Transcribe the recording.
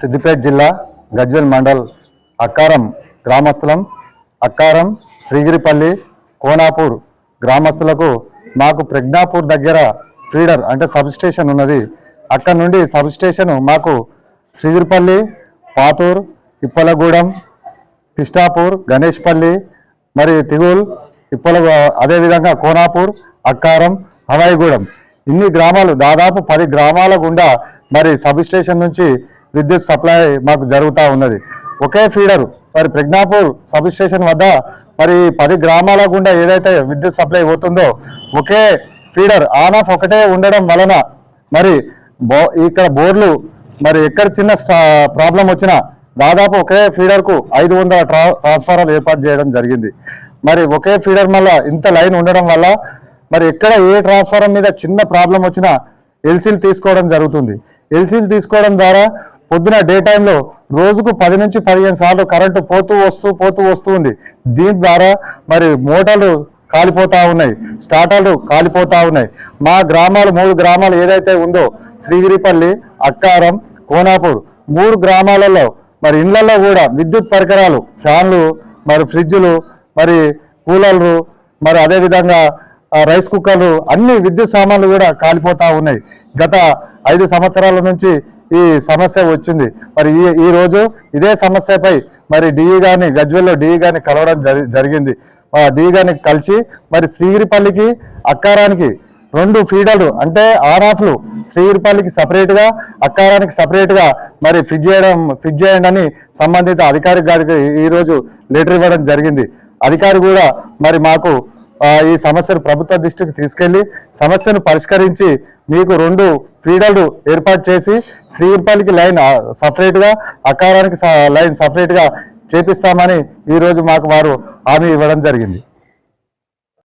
సిద్దిపేట జిల్లా గజ్వెల్ మండల్ అక్కారం గ్రామస్తులం అక్కారం శ్రీగిరిపల్లి కోనాపూర్ గ్రామస్తులకు మాకు ప్రజ్ఞాపూర్ దగ్గర ఫీడర్ అంటే సబ్ స్టేషన్ ఉన్నది. అక్కడ నుండి సబ్ స్టేషన్ మాకు శ్రీగిరిపల్లి పాతూర్ ఇప్పలగూడెం కృష్ణాపూర్ గణేష్పల్లి మరి తిగుల్ ఇప్పల అదేవిధంగా కోనాపూర్ అక్కారం హవాయిగూడెం ఇన్ని గ్రామాలు దాదాపు పది గ్రామాల గుండా మరి సబ్ స్టేషన్ నుంచి విద్యుత్ సప్లై మాకు జరుగుతూ ఉన్నది. ఒకే ఫీడర్. మరి ప్రజ్ఞాపూర్ సబ్ స్టేషన్ వద్ద మరి పది గ్రామాల గుండా ఏదైతే విద్యుత్ సప్లై పోతుందో ఒకే ఫీడర్ ఆన్ ఆఫ్ ఒకటే ఉండడం వలన మరి బో ఇక్కడ బోర్లు మరి ఎక్కడ చిన్న ప్రాబ్లం వచ్చినా దాదాపు ఒకే ఫీడర్కు ఐదు వందల ట్రా ట్రాన్స్ఫారాలు ఏర్పాటు చేయడం జరిగింది. మరి ఒకే ఫీడర్ వల్ల ఇంత లైన్ ఉండడం వల్ల మరి ఎక్కడ ఏ ట్రాన్స్ఫారం మీద చిన్న ప్రాబ్లం వచ్చినా ఎల్సీలు తీసుకోవడం జరుగుతుంది. ఎల్సీలు తీసుకోవడం ద్వారా పొద్దున డే టైంలో రోజుకు పది నుంచి పదిహేను సార్లు కరెంటు పోతూ వస్తూ పోతూ వస్తూ ఉంది. దీని ద్వారా మరి మోటార్లు కాలిపోతా ఉన్నాయి. స్టార్టర్లు కాలిపోతా ఉన్నాయి. మా గ్రామాలు మూడు గ్రామాలు ఏదైతే ఉందో శ్రీగిరిపల్లి అక్కారం కోనాపూర్ మూడు గ్రామాలలో మరి ఇళ్ళలో కూడా విద్యుత్ పరికరాలు ఫ్యాన్లు మరి ఫ్రిడ్జ్లు మరి కూలర్లు మరి అదేవిధంగా రైస్ కుక్కర్లు అన్ని విద్యుత్ సామాన్లు కూడా కాలిపోతా ఉన్నాయి. గత ఐదు సంవత్సరాల నుంచి ఈ సమస్య వచ్చింది. మరి ఈ ఈ రోజు ఇదే సమస్యపై మరి డిఈ గారిని గజ్వెల్లో డిఈ గారిని కలవడం జరి జరిగింది. డిఈ గారిని కలిసి మరి శ్రీగిరిపల్లికి అక్కారానికి రెండు ఫీడర్లు అంటే ఆన్ ఆఫ్లు శ్రీగిరిపల్లికి సపరేట్గా అక్కారానికి సపరేట్గా మరి ఫిట్ చేయడం ఫిట్ చేయండి అని సంబంధిత అధికారి గారికి ఈరోజు లెటర్ ఇవ్వడం జరిగింది. అధికారి కూడా మరి మాకు ఈ సమస్యను ప్రభుత్వ దృష్టికి తీసుకెళ్ళి సమస్యను పరిష్కరించి మీకు రెండు ఫీడర్లు ఏర్పాటు చేసి శ్రీపల్లికి లైన్ సపరేట్గా అకారానికి స- లైన్ సపరేట్గా చేపిస్తామని ఈరోజు మాకు వారు హామీ ఇవ్వడం జరిగింది.